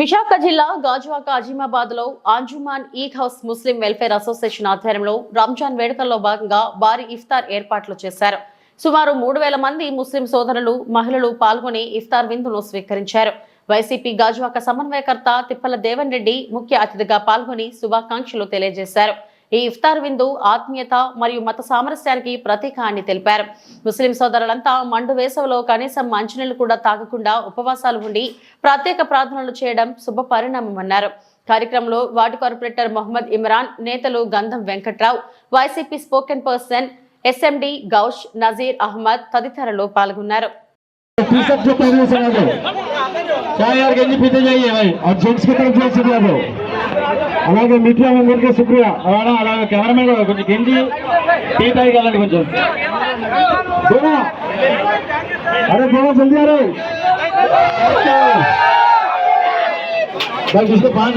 విశాఖ జిల్లా Gajuwaka అజీమాబాద్లో Anjuman Eid house Muslim welfare association ఆధ్వర్యంలో రంజాన్ వేడుకల్లో భాగంగా భారీ ఇఫ్తార్ ఏర్పాట్లు చేశారు. సుమారు మూడు వేల మంది ముస్లిం సోదరులు మహిళలు పాల్గొని ఇఫ్తార్ విందును స్వీకరించారు. వైసీపీ గాజువాక సమన్వయకర్త తిప్పల దేవన్ రెడ్డి ముఖ్య అతిథిగా పాల్గొని శుభాకాంక్షలు తెలియజేశారు. ఈ ఇఫ్తార్ విందు ఆత్మీయత మరియు మత సామరస్యానికి ప్రతీక అని తెలిపారు ముస్లిం సోదరులంతా మండు వేసవిలో కనీసం మంచినీళ్లు కూడా తాగకుండా ఉపవాసాలు ఉండి ప్రత్యేక ప్రార్థనలు చేయడం శుభ పరిణామమన్నారు కార్యక్రమంలో వార్డు కార్పొరేటర్ మొహమ్మద్ ఇమ్రాన్ నేతలు Gandham Venkatrao YCP spoken person SMD Gouse Nazeer Ahmed తదితరులు పాల్గొన్నారు टी शर्ट जो पहने से लोगो चाहे यार गंजी पीते जाइए भाई और जेंट्स की तरफ से सब लोगो అలాగే మీడియా మెంబర్కి సుప్రియ అలాగే అలాగే కెమెరామెన్ కొంచెం కింది టీ కదండి కొంచెం దేవా అరే దేవా జల్దీ అరే بس اس کو پانچ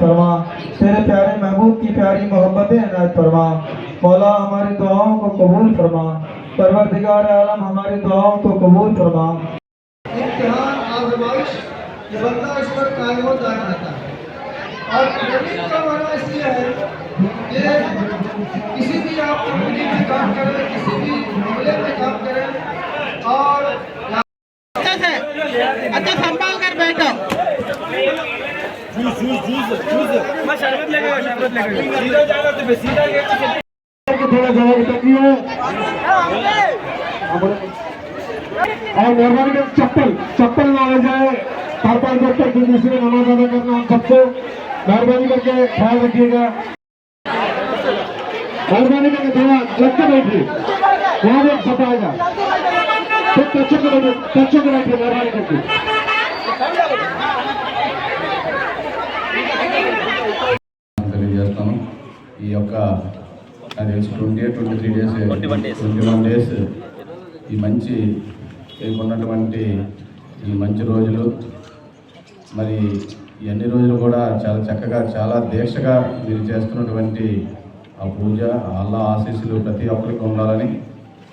فرما، تیرے پیارے محبوب کی پیاری محبتیں عنایت فرما۔ مولا ہماری دعاؤں کو قبول فرما۔ پروردگار عالم ہماری دعاؤں کو قبول فرما۔ کہ بندہ اس پر قائم ہو دائم رہتا ہے۔ اور یقین کا معنی اس لیے ہے کہ کسی بھی آپ کمپنی میں کام کریں کسی بھی معاملے میں کام کریں اور اچھا سنبھال کر بیٹھو۔ تھوڑا اور مہربانی چپل چپل نہ جائے۔ के ऊपर किसी दूसरे नमाज अदा करना हम सबको मेहरबानी करके ख्याल रखिएगा मेहरबानी करके थोड़ा लग के बैठिए वहाँ भी एक सफाएगा फिर टचों के बैठिए टचों के बैठिए मेहरबानी करके తెలియజేస్తాను ఈ యొక్క నాకు తెలిసి twenty eight twenty three days twenty one days twenty one days ఈ మంచి మీకు ఉన్నటువంటి ఈ మంచి రోజులు మరి ఎన్ని రోజులు కూడా చాలా చక్కగా చాలా దీక్షగా మీరు చేస్తున్నటువంటి ఆ పూజ అల్లా ఆశీస్సులు ప్రతి ఒక్కరికి ఉండాలని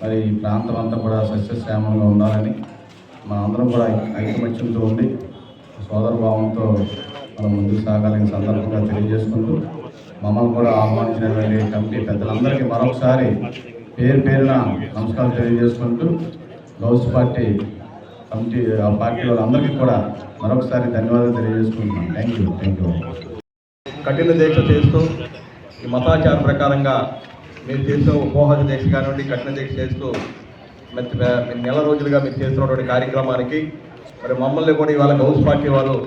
మరి ఈ ప్రాంతం అంతా కూడా సస్యశ్యామంగా ఉండాలని మన అందరం కూడా ఐకమత్యంతో ఉండి సోదర భావంతో మనం ముందుకు సాగాలని సందర్భంగా తెలియజేసుకుంటూ మమ్మల్ని కూడా ఆహ్వానించినటువంటి కమిటీ పెద్దలందరికీ మరొకసారి పేరు పేరున నమస్కారం తెలియజేసుకుంటూ గౌస్ పార్టీ కమిటీ ఆ పార్టీ వాళ్ళందరికీ కూడా మరొకసారి ధన్యవాదాలు తెలియజేసుకుంటున్నాం థ్యాంక్ యూ థ్యాంక్ యూ కఠిన దీక్ష చేస్తూ ఈ మతాచార ప్రకారంగా మీరు చేసిన ఉపవాస దీక్ష కానివ్వండి కఠిన దీక్ష చేస్తూ నెల రోజులుగా మీరు చేస్తున్నటువంటి కార్యక్రమానికి మరి మమ్మల్ని కూడా ఇవాళ హౌస్ పార్టీ వాళ్ళు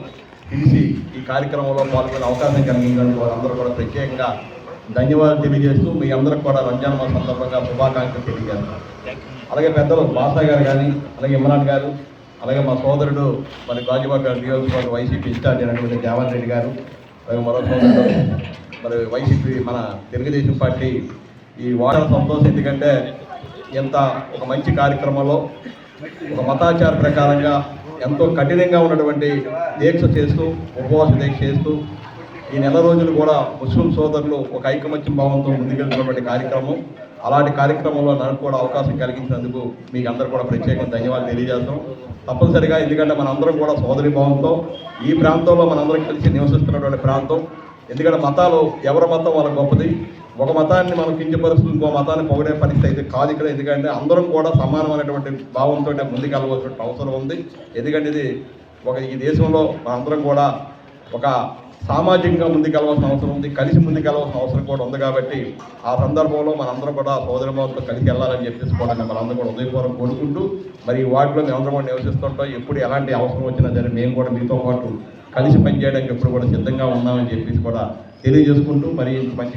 పిలిచి ఈ కార్యక్రమంలో పాల్గొనే అవకాశం కలిగిందని వారందరూ కూడా ప్రత్యేకంగా ధన్యవాదాలు తెలియజేస్తూ మీ అందరికి కూడా రంజాన్ మాస సందర్భంగా శుభాకాంక్షలు తెలియజేస్తాం అలాగే పెద్దలు బాసా గారు కానీ అలాగే ఇమ్రాన్ గారు అలాగే మా సోదరుడు మన గాజువాక నియోజకవర్గ వైసీపీ ఇన్ఛార్జ్ అయినటువంటి దేవన్ రెడ్డి గారు. అలాగే మరో సోదరుడు మరి వైసీపీ మన తెలుగుదేశం పార్టీ ఈ వాటర్ సంతోషం ఎందుకంటే ఎంత ఒక మంచి కార్యక్రమంలో ఒక మతాచార ప్రకారంగా ఎంతో కఠినంగా ఉన్నటువంటి దీక్ష చేస్తూ ఉపవాస దీక్ష చేస్తూ ఈ నెల రోజులు కూడా ముస్లిం సోదరులు ఒక ఐకమత్యం భావంతో ముందుకెళ్తున్నటువంటి కార్యక్రమం. అలాంటి కార్యక్రమంలో నాకు కూడా అవకాశం కలిగించినందుకు మీకు అందరూ కూడా ప్రత్యేకంగా ధన్యవాదాలు తెలియజేస్తాం. తప్పనిసరిగా ఎందుకంటే మనందరం కూడా సోదరి భావంతో ఈ ప్రాంతంలో మనందరం కలిసి నివసిస్తున్నటువంటి ప్రాంతం. ఎందుకంటే మతాలు ఎవరి మతం వాళ్ళ గొప్పది. ఒక మతాన్ని మనం కించపరుస్తుంది ఇంకో మతాన్ని పొగడే పరిస్థితి అయితే కాదు ఇక్కడ. ఎందుకంటే అందరం కూడా సమానమైనటువంటి భావంతో ముందుకెళ్ళవలసిన అవసరం ఉంది. ఎందుకంటే ఇది ఒక ఈ దేశంలో మనందరం కూడా ఒక సామాజికంగా ముందుకెళ్ళవలసిన అవసరం ఉంది. కలిసి ముందుకెళ్ళవలసిన అవసరం కూడా ఉంది కాబట్టి ఆ సందర్భంలో మనందరం కూడా సోదరభావంతో కలిసి వెళ్ళాలని చెప్పేసి కూడా మేము మనందరం కూడా ఉదయపూర్వం కోరుకుంటూ మరి ఈ వార్డులో మేమందరం కూడా నివసిస్తుంటాం. ఎప్పుడు ఎలాంటి అవసరం వచ్చినా సరే మేము కూడా మీతో పాటు కలిసి పనిచేయడానికి ఎప్పుడు కూడా సిద్ధంగా ఉన్నామని చెప్పేసి కూడా తెలియజేసుకుంటూ మరి ఇంత మంచి